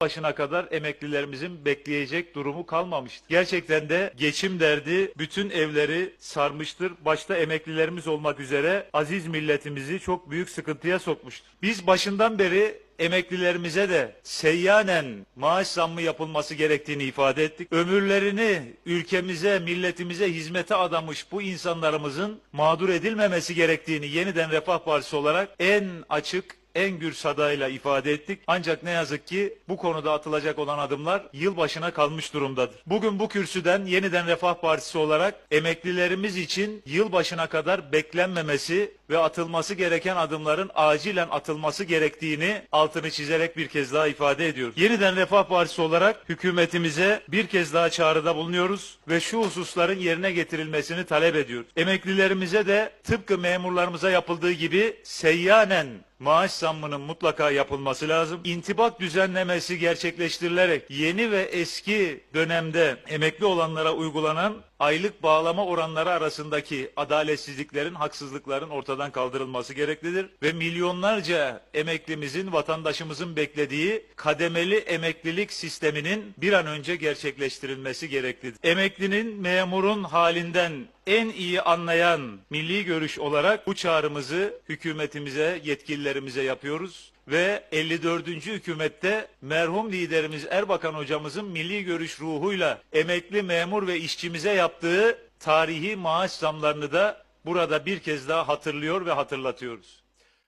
başına kadar emeklilerimizin bekleyecek durumu kalmamıştır. Gerçekten de geçim derdi bütün evleri sarmıştır. Başta emeklilerimiz olmak üzere aziz milletimizi çok büyük sıkıntıya sokmuştur. Biz başından beri emeklilerimize de seyyanen maaş zammı yapılması gerektiğini ifade ettik. Ömürlerini ülkemize, milletimize hizmete adamış bu insanlarımızın mağdur edilmemesi gerektiğini yeniden Refah Partisi olarak en açık en gür sadayla ifade ettik. Ancak ne yazık ki bu konuda atılacak olan adımlar yılbaşına kalmış durumdadır. Bugün bu kürsüden yeniden Refah Partisi olarak emeklilerimiz için yılbaşına kadar beklenmemesi ve atılması gereken adımların acilen atılması gerektiğini altını çizerek bir kez daha ifade ediyoruz. Yeniden Refah Partisi olarak hükümetimize bir kez daha çağrıda bulunuyoruz ve şu hususların yerine getirilmesini talep ediyoruz. Emeklilerimize de tıpkı memurlarımıza yapıldığı gibi seyyanen maaş zammının mutlaka yapılması lazım. İntibak düzenlemesi gerçekleştirilerek yeni ve eski dönemde emekli olanlara uygulanan aylık bağlama oranları arasındaki adaletsizliklerin, haksızlıkların ortadan kaldırılması gereklidir ve milyonlarca emeklimizin, vatandaşımızın beklediği kademeli emeklilik sisteminin bir an önce gerçekleştirilmesi gereklidir. Emeklinin, memurun halinden en iyi anlayan milli görüş olarak bu çağrımızı hükümetimize, yetkililerimize yapıyoruz ve 54. hükümette merhum liderimiz Erbakan hocamızın milli görüş ruhuyla emekli memur ve işçimize yaptığı tarihi maaş zamlarını da burada bir kez daha hatırlıyor ve hatırlatıyoruz.